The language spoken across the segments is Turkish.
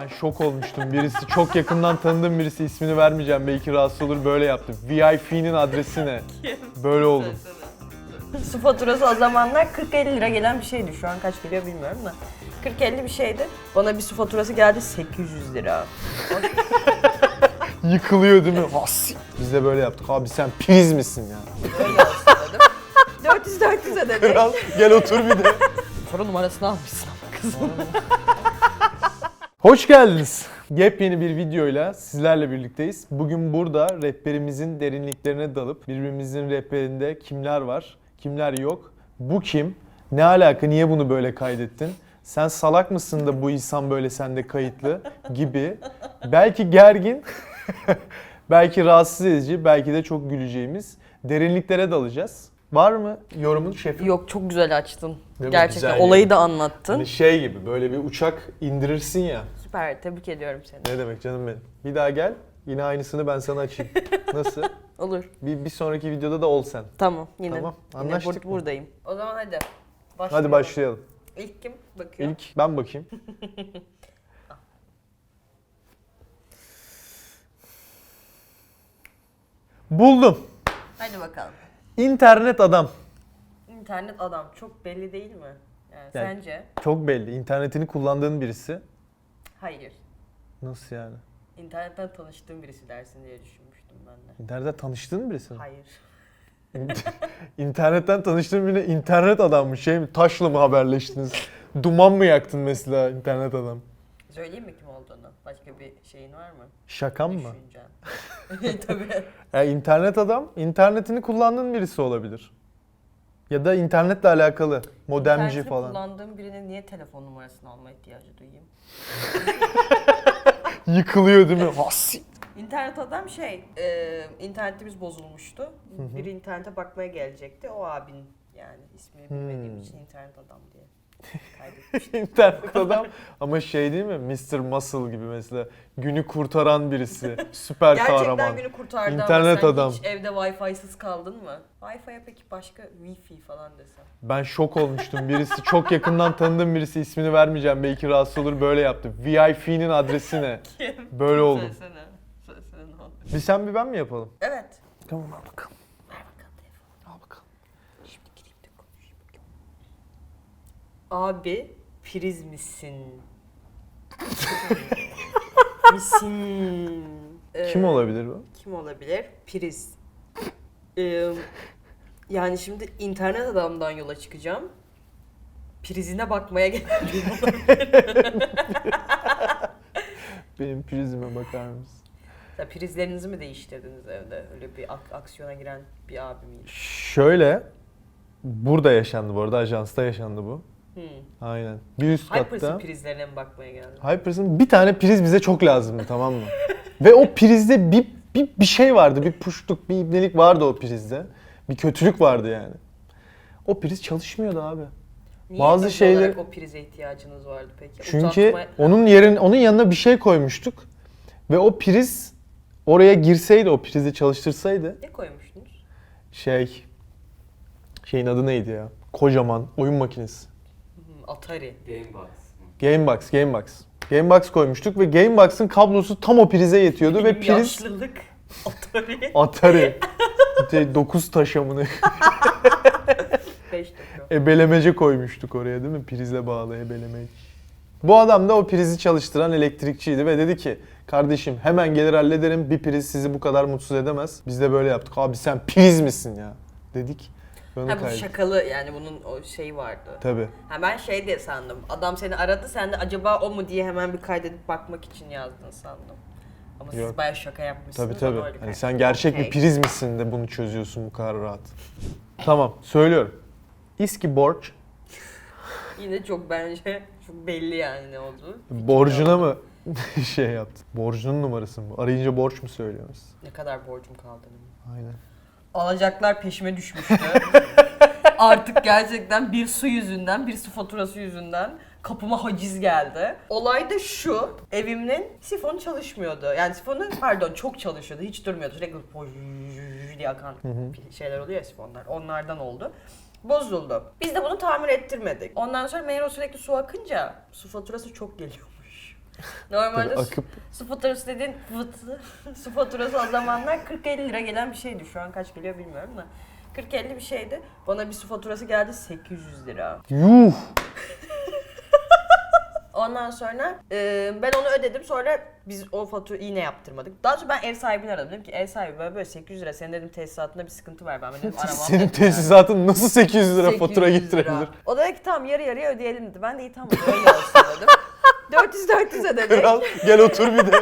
Ben şok olmuştum. Birisi çok yakından tanıdığım birisi ismini vermeyeceğim. Belki rahatsız olur böyle yaptı. VIP'nin adresi ne? Böyle oldum. Su faturası o zamanlar 40-50 lira gelen bir şeydi. Şu an kaç geliyor bilmiyorum da. 40-50 bir şeydi. Bana bir su faturası geldi 800 lira. Yıkılıyor değil mi? Has. Biz de böyle yaptık. Abi sen priz misin ya? Öyle olsun dedim. 400 400 ödedik. Kral gel otur bir de. Sonra numarasını almışsın ama kızım. Hoş geldiniz. Yepyeni bir videoyla sizlerle birlikteyiz. Bugün burada rehberimizin derinliklerine dalıp birbirimizin rehberinde kimler var, kimler yok, bu kim, ne alaka, niye bunu böyle kaydettin, sen salak mısın da bu insan böyle sende kayıtlı gibi belki gergin, belki rahatsız edici, belki de çok güleceğimiz derinliklere dalacağız. Var mı yorumun şefim? Yok çok güzel açtın. mi? Gerçekten Güzel olayı yani. da anlattın. Hani şey gibi böyle bir uçak indirirsin ya. Süper tebrik ediyorum seni. Ne demek canım benim. Bir daha gel. Yine aynısını ben sana açayım. Nasıl? Olur. Bir, bir sonraki videoda da ol sen. Tamam yine. Tamam, Yine anlaştık bur- mı? buradayım. O zaman hadi. Hadi başlayalım. İlk kim bakıyor? İlk ben bakayım. Buldum. Hadi bakalım. İnternet adam. İnternet adam çok belli değil mi? Yani Yani- sence? Çok belli. İnternetini kullandığın birisi. Hayır. Nasıl yani? İnternetten tanıştığım birisi dersin diye düşünmüştüm ben de. İnternetten tanıştığın birisi mi? Hayır. İnternetten tanıştığın birine internet adam mı? Şey mi? Taşla mı haberleştiniz? Duman mı yaktın mesela internet adam? Söyleyeyim mi kim olduğunu? Başka bir şeyin var mı? Şakam mı? Düşüncen. Tabii. Ya internet adam, internetini kullandığın birisi olabilir. Ya da internetle alakalı, modemci İnternetini falan. kullandığım birine niye telefon numarasını alma ihtiyacı duyayım? Yıkılıyor değil mi? Has. İnternet adam şey, e, internetimiz bozulmuştu. Biri internete bakmaya gelecekti. O abin yani ismini bilmediğim Hmm. için internet adam diye. İnternet adam ama şey değil mi? Mr. Muscle gibi mesela. Günü kurtaran birisi. Süper Gerçekten kahraman. günü kurtardı İnternet ama sen adam. hiç evde Wi-Fi'siz kaldın mı? Wi-Fi'ye peki başka Wi-Fi falan desem. Ben şok olmuştum. Birisi çok yakından tanıdığım birisi ismini vermeyeceğim. Belki rahatsız olur böyle yaptı. VIP'nin adresi ne? Böyle oldum. Söylesene. Söylesene ne oldu? Bir sen bir ben mi yapalım? Evet. Tamam al bakalım telefonu. Al bakalım. Şimdi gideyim de konuşayım. Abi priz misin? misin? Ee, Kim olabilir bu? Kim olabilir? Priz. Ee, yani şimdi internet adamdan yola çıkacağım. Prizine bakmaya geldim. Benim prizime bakar mısın? Ya prizlerinizi mi değiştirdiniz evde? Öyle bir ak- aksiyona giren bir abi miydi? Şöyle burada yaşandı bu arada ajansta yaşandı bu. Hmm. Aynen. Bir üst Hypers'ın katta. prizlerine mi bakmaya geldim? Hypers'ın bir tane priz bize çok lazımdı tamam mı? Ve o prizde bir, bir, bir şey vardı. Bir puşluk, bir ibnelik vardı o prizde. Bir kötülük vardı yani. O priz çalışmıyordu abi. Niye Bazı şeyler- o prize ihtiyacınız vardı peki? Çünkü Uzatma- onun yerin onun yanına bir şey koymuştuk. Ve o priz oraya girseydi, o prizi çalıştırsaydı Ne koymuştunuz? şey şeyin adı neydi ya? Kocaman oyun makinesi. Atari. Gamebox. Gamebox, Gamebox. Gamebox koymuştuk ve Gamebox'ın kablosu tam o prize yetiyordu ve priz Yaşlılık. Atari. Atari. 9 taşamını 5 dakika. ebelemece koymuştuk oraya değil mi? Prizle bağlı ebelemeç. Bu adam da o prizi çalıştıran elektrikçiydi ve dedi ki kardeşim hemen gelir hallederim bir priz sizi bu kadar mutsuz edemez. Biz de böyle yaptık. Abi sen priz misin ya? Dedik. Onu Ha bu kaydet- şakalı yani bunun o şeyi vardı. Tabii. Ha ben şey diye sandım. Adam seni aradı sen de acaba o mu diye hemen bir kaydedip bakmak için yazdın sandım. Ama siz Yok. bayağı şaka yapmışsınız. Tabii tabii. Hani kaydet- sen gerçek bir priz misin de bunu çözüyorsun bu kadar rahat. Tamam söylüyorum. İSKİ borç Yine çok bence çok belli yani ne oldu. borcuna mı şey yaptı? Borcunun numarası mı? Arayınca borç mu söylüyoruz? Ne kadar borcum kaldı. Aynen. Alacaklar peşime düşmüştü. Artık gerçekten bir su yüzünden, bir su faturası yüzünden kapıma haciz geldi. Olay da şu, evimin sifonu çalışmıyordu. Yani sifonu pardon çok çalışıyordu, hiç durmuyordu. Sürekli diye akan şeyler oluyor ya sifonlar. Onlardan oldu. Bozuldu. Biz de bunu tamir ettirmedik. Ondan sonra meğer o sürekli su akınca su faturası çok geliyormuş. Normalde akıp su faturası dediğin fıt, su faturası o zamanlar 40-50 lira gelen bir şeydi. Şu an kaç geliyor bilmiyorum da. 40-50 bir şeydi. Bana bir su faturası geldi 800 lira. yuh. Ondan sonra e, ben onu ödedim. Sonra biz o fatura iğne yaptırmadık. Daha sonra ben ev sahibini aradım. Dedim ki ev sahibi böyle böyle 800 lira. Senin dedim tesisatında bir sıkıntı var. Ben dedim aramam. Senin tesisatın nasıl 800 lira 800 fatura lira. getirebilir? O da dedi ki tamam yarı yarıya ödeyelim dedi. Ben de iyi tamam öyle olsun dedim. 400 400 ödedik. Kral gel otur bir de.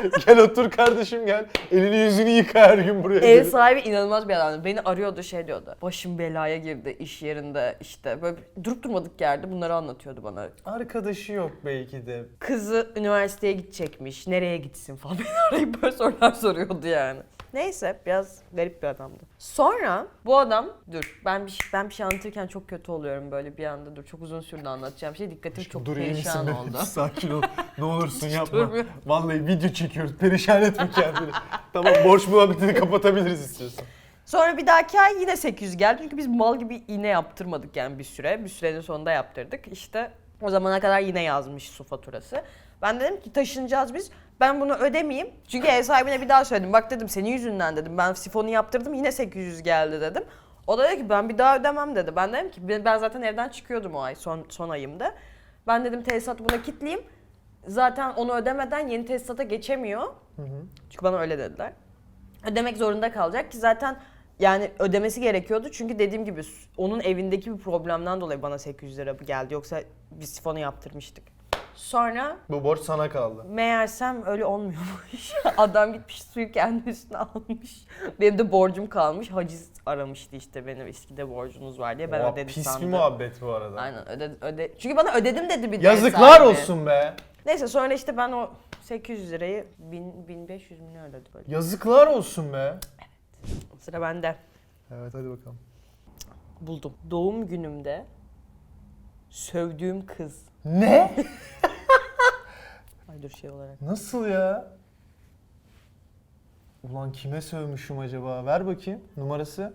gel otur kardeşim gel. Elini yüzünü yıka her gün buraya. Ev gelip. sahibi inanılmaz bir adamdı. Beni arıyordu şey diyordu. Başım belaya girdi iş yerinde işte. Böyle durup durmadık yerde bunları anlatıyordu bana. Arkadaşı yok belki de. Kızı üniversiteye gidecekmiş. Nereye gitsin falan. Beni arayıp böyle sorular soruyordu yani. Neyse biraz garip bir adamdı. Sonra bu adam dur ben bir, ben bir şey anlatırken çok kötü oluyorum böyle bir anda dur çok uzun sürdü anlatacağım şey dikkatim çok Dur perişan oldu. Sakin ol. Ne olursun yapma. durmuyorum. Vallahi video çekiyoruz. Perişan etme kendini. tamam borç muhabbetini kapatabiliriz istiyorsan. Sonra bir dahaki ay yine 800 geldi. Çünkü biz mal gibi iğne yaptırmadık yani bir süre. Bir sürenin sonunda yaptırdık. İşte o zamana kadar yine yazmış su faturası. Ben dedim ki taşınacağız biz. Ben bunu ödemeyeyim. Çünkü ev sahibine bir daha söyledim. Bak dedim senin yüzünden dedim. Ben sifonu yaptırdım yine 800 geldi dedim. O da dedi ki ben bir daha ödemem dedi. Ben dedim ki ben zaten evden çıkıyordum o ay son, son ayımda. Ben dedim tesisatı buna kilitleyeyim. Zaten onu ödemeden yeni tesisata geçemiyor. Çünkü bana öyle dediler ödemek zorunda kalacak ki zaten yani ödemesi gerekiyordu çünkü dediğim gibi onun evindeki bir problemden dolayı bana 800 lira geldi yoksa biz sifonu yaptırmıştık. Sonra Bu borç sana kaldı. meğersem öyle olmuyormuş. Adam gitmiş suyu kendi üstüne almış. Benim de borcum kalmış. Haciz aramıştı işte benim eskide borcunuz var diye ben Oha, ödedim pis sandım. bir muhabbet bu arada. Aynen öde, öde. Çünkü bana ödedim dedi bir de Yazıklar sahibi. olsun be. Neyse sonra işte ben o 800 lirayı 1000, 1500 mi ne ödedi böyle. Yazıklar olsun be. Sıra bende. Evet hadi bakalım. Buldum. Doğum günümde sövdüğüm kız. Ne? Dur şey olarak. Nasıl ya? Ulan kime sövmüşüm acaba? Ver bakayım numarası.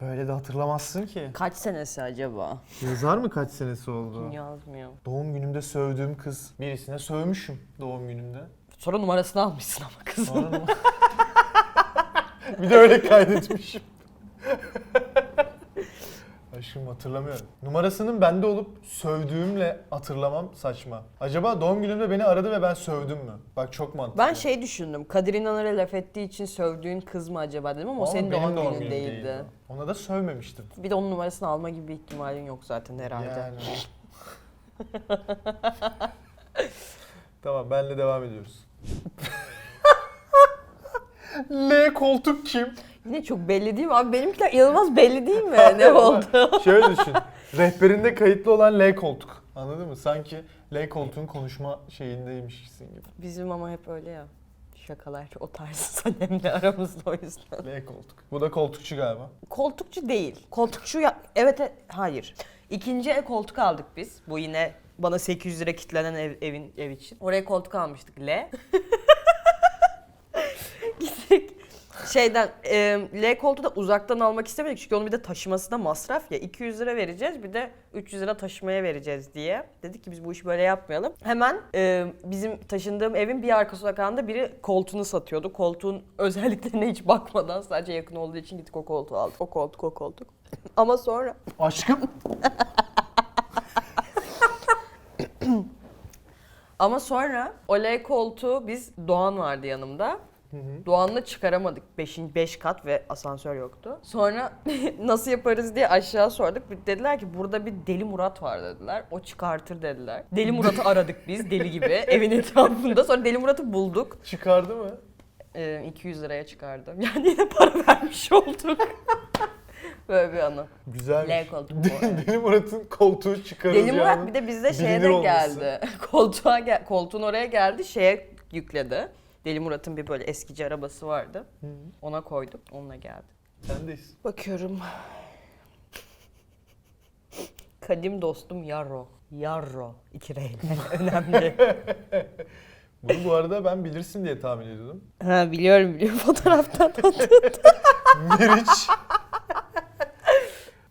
Böyle de hatırlamazsın ki. Kaç senesi acaba? Yazar mı kaç senesi oldu? Kim yazmıyor. Doğum günümde sövdüğüm kız. Birisine sövmüşüm doğum günümde. Sonra numarasını almışsın ama kızın. Sonra bir de öyle kaydetmişim. Aşkım hatırlamıyorum. Numarasının bende olup sövdüğümle hatırlamam saçma. Acaba doğum günümde beni aradı ve ben sövdüm mü? Bak çok mantıklı. Ben şey düşündüm. Kadir İnanır'a laf ettiği için sövdüğün kız mı acaba dedim ama, o Ama senin benim doğum, günün günüm değildi. Ona da sövmemiştim. Bir de onun numarasını alma gibi bir ihtimalin yok zaten herhalde. Yani. tamam benle devam ediyoruz. L koltuk kim? Yine çok belli değil mi abi? Benimkiler inanılmaz belli değil mi? ne oldu? Şöyle düşün. Rehberinde kayıtlı olan L koltuk. Anladın mı? Sanki L koltuğun konuşma şeyindeymişsin gibi. Bizim ama hep öyle ya. Şakalar o tarz Sanem'le aramızda o yüzden. L koltuk. Bu da koltukçu galiba. Koltukçu değil. Koltukçu ya evet e- hayır. İkinci el koltuk aldık biz. Bu yine bana 800 lira kitlenen ev, evin ev için. Oraya koltuk almıştık L. Şeyden e, L koltuğu da uzaktan almak istemedik çünkü onun bir de taşıması da masraf ya 200 lira vereceğiz bir de 300 lira taşımaya vereceğiz diye. Dedik ki biz bu işi böyle yapmayalım. Hemen e, bizim taşındığım evin bir arka sokağında biri koltuğunu satıyordu. Koltuğun özelliklerine hiç bakmadan sadece yakın olduğu için gittik o koltuğu aldık. O koltuk o koltuk. Ama sonra Aşkım. ama sonra o L koltuğu biz Doğan vardı yanımda. Doğan'la çıkaramadık. 5. 5 kat ve asansör yoktu. Sonra nasıl yaparız diye aşağı sorduk. Dediler ki burada bir Deli Murat var dediler. O çıkartır dediler. Deli Murat'ı aradık biz deli gibi evin etrafında. Sonra Deli Murat'ı bulduk. Çıkardı mı? Ee, 200 liraya çıkardım. Yani yine para vermiş olduk. Böyle bir anı. Güzelmiş. L koltuk bu, evet. Deli Murat'ın koltuğu çıkarılacağını. Deli Murat bir de bizde şeye de geldi. Koltuğa gel koltuğun oraya geldi. Şeye yükledi. Deli Murat'ın bir böyle eskici arabası vardı. Hı. Ona koyduk. Onunla geldi. Sendeyiz. Bakıyorum. Kadim dostum Yarro. Yarro. İki reyle. Önemli. Bunu bu arada ben bilirsin diye tahmin ediyordum. ha biliyorum biliyorum fotoğraftan. Meriç.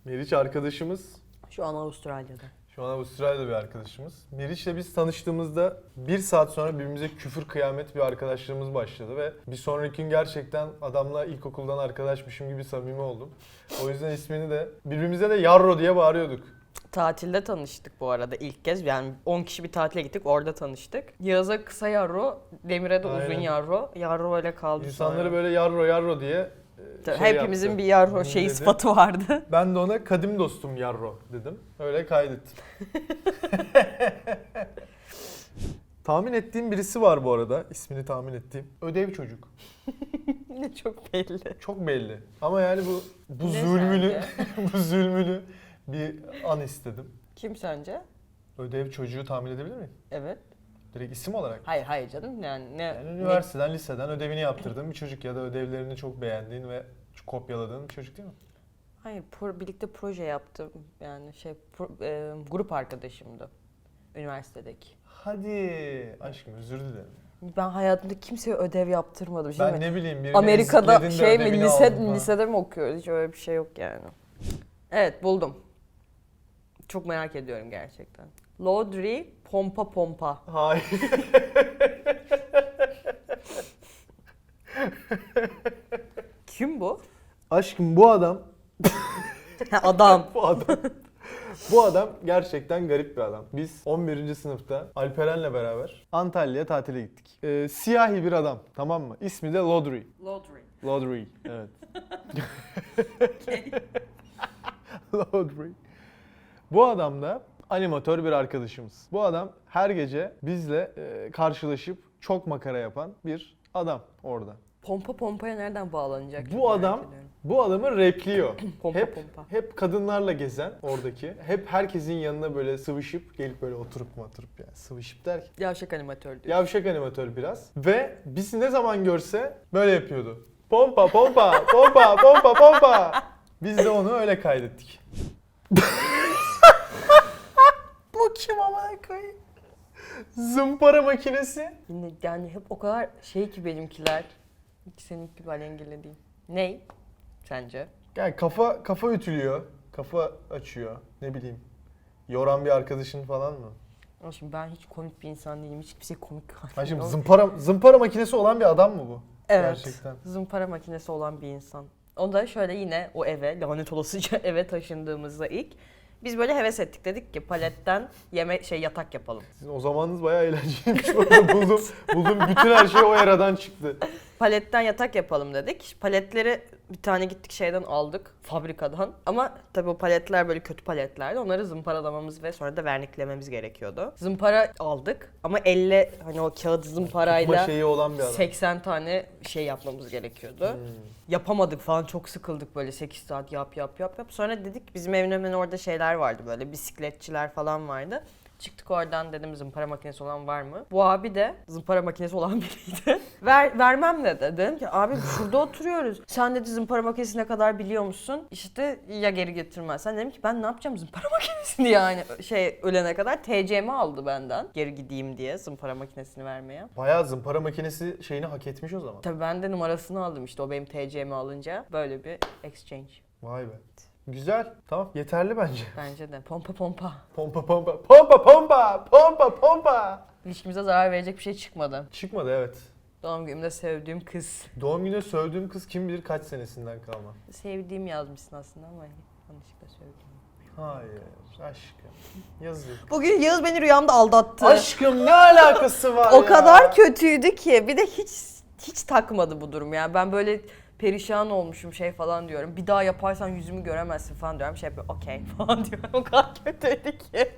Meriç arkadaşımız Şu an Avustralya'da. Şu an Avustralya'da bir arkadaşımız. Meriç'le biz tanıştığımızda bir saat sonra birbirimize küfür kıyamet bir arkadaşlığımız başladı ve bir sonraki gün gerçekten adamla ilkokuldan arkadaşmışım gibi samimi oldum. O yüzden ismini de birbirimize de Yarro diye bağırıyorduk. Tatilde tanıştık bu arada ilk kez. Yani 10 kişi bir tatile gittik orada tanıştık. Yağız'a kısa yarro, Demir'e de Aynen. uzun yarro. Yarro öyle kaldı İnsanları sonra. böyle Yarro Yarro diye e, şey Hepimizin yaptı. bir yarro şeyi Dedi. sıfatı vardı. Ben de ona kadim dostum Yarro dedim. Öyle kaydettim. tahmin ettiğim birisi var bu arada. İsmini tahmin ettiğim. Ödev çocuk. ne çok belli. Çok belli. Ama yani bu bu Ne zulmünü bu zulmünü bir an istedim. Kim sence? Ödev çocuğu tahmin edebilir miyim? Evet. Direkt isim olarak. Hayır hayır canım yani ne? Yani ne- üniversiteden, liseden ödevini yaptırdığın bir çocuk ya da ödevlerini çok beğendiğin ve kopyaladığın bir çocuk değil mi? Hayır pro- birlikte proje yaptım. Yani şey pro- e, grup arkadaşımdı. Üniversitedeki. Hadi aşkım özür dilerim. Ben hayatımda kimseye ödev yaptırmadım. Şimdi Ben ne bileyim birini Amerika'da ezikledin de şey mi ödevini lise aldın falan. lisede mi okuyoruz? Hiç öyle bir şey yok yani. Evet buldum. Çok merak ediyorum gerçekten. Laudry pompa pompa. Hayır. Kim bu? Aşkım bu adam, Ha, Adam. bu adam, bu adam gerçekten garip bir adam. Biz 11. sınıfta Alperen'le beraber Antalya'ya tatile gittik. Ee, siyahi bir adam, tamam mı? İsmi de Lodry. Laudry. Lodry, evet. Lodry. Bu adam da animatör bir arkadaşımız. Bu adam her gece bizle e, karşılaşıp çok makara yapan bir adam orada. Pompa pompaya nereden bağlanacak? Bu çok merak adam ediyorum. bu adamı repliyor. Pompa hep pompa. hep kadınlarla gezen oradaki. Hep herkesin yanına böyle sıvışıp gelip böyle oturup mu oturup yani sıvışıp derken. Yavşak animatör diyor. Yavşak animatör biraz. Ve bizi ne zaman görse böyle yapıyordu. Pompa pompa pompa pompa pompa. Biz de onu öyle kaydettik. Kim amına koyayım? Zımpara makinesi. Yine yani hep o kadar şey ki benimkiler. Hiç seninki gibi alengirli değil. Ney? Sence? Yani kafa kafa ütülüyor. Kafa açıyor. Ne bileyim. Yoran bir arkadaşın falan mı? Ama şimdi ben hiç komik bir insan değilim. Hiç kimse komik Ha şimdi zımpara, zımpara makinesi olan bir adam mı bu? Evet. Gerçekten. Zımpara makinesi olan bir insan. O da şöyle yine o eve, lanet olasıca eve taşındığımızda ilk biz böyle heves ettik dedik ki paletten yeme şey yatak yapalım. Sizin o zamanınız bayağı eğlenceliymiş. Buldum, buldum bütün her şey o eradan çıktı. Paletten yatak yapalım dedik. Paletleri bir tane gittik şeyden aldık fabrikadan. Ama tabii o paletler böyle kötü paletlerdi. Onları zımparalamamız ve sonra da verniklememiz gerekiyordu. Zımpara aldık ama elle hani o kağıt Tutma zımparayla şeyi olan bir adam. 80 tane şey yapmamız gerekiyordu. Hmm. Yapamadık falan çok sıkıldık böyle 8 saat yap yap yap yap. Sonra dedik bizim evin hemen orada şeyler vardı böyle bisikletçiler falan vardı. Çıktık oradan dedim zımpara makinesi olan var mı? Bu abi de zımpara makinesi olan biriydi. Ver, vermem dedi. Dedim ki abi şurada oturuyoruz. Sen dedi zımpara makinesi ne kadar biliyor musun? İşte ya geri getirmezsen. Dedim ki ben ne yapacağım zımpara makinesini yani şey ölene kadar TC'mi aldı benden. Geri gideyim diye zımpara makinesini vermeye. Bayağı zımpara makinesi şeyini hak etmiş o zaman. Tabii ben de numarasını aldım işte o benim TC'mi alınca. Böyle bir exchange. Vay be. Güzel. Tamam. Yeterli bence. Bence de. Pompa pompa. Pompa pompa. Pompa pompa. Pompa pompa. İlişkimize zarar verecek bir şey çıkmadı. Çıkmadı evet. Doğum günümde sevdiğim kız. Doğum günü sövdüğüm kız kim bilir kaç senesinden kalma. Sevdiğim yazmışsın aslında ama yanlışlıkla sevdiğim. Hayır aşkım. Yazık. Bugün Yağız beni rüyamda aldattı. Aşkım ne alakası var o ya? kadar kötüydü ki. Bir de hiç hiç takmadı bu durum yani. Ben böyle perişan olmuşum şey falan diyorum. Bir daha yaparsan yüzümü göremezsin falan diyorum. Şey yapıyor okey falan diyorum. O kadar kötüydü ki.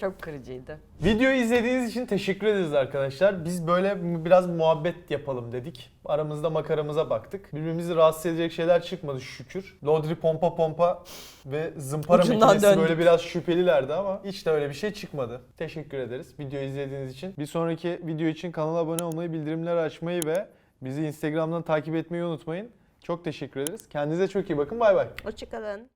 Çok kırıcıydı. Videoyu izlediğiniz için teşekkür ederiz arkadaşlar. Biz böyle biraz muhabbet yapalım dedik. Aramızda makaramıza baktık. Birbirimizi rahatsız edecek şeyler çıkmadı şükür. Lodri pompa pompa ve zımpara Ucundan makinesi döndük. böyle biraz şüphelilerdi ama hiç de öyle bir şey çıkmadı. Teşekkür ederiz videoyu izlediğiniz için. Bir sonraki video için kanala abone olmayı, bildirimleri açmayı ve bizi Instagram'dan takip etmeyi unutmayın. Çok teşekkür ederiz. Kendinize çok iyi bakın. Bay bay. Hoşçakalın.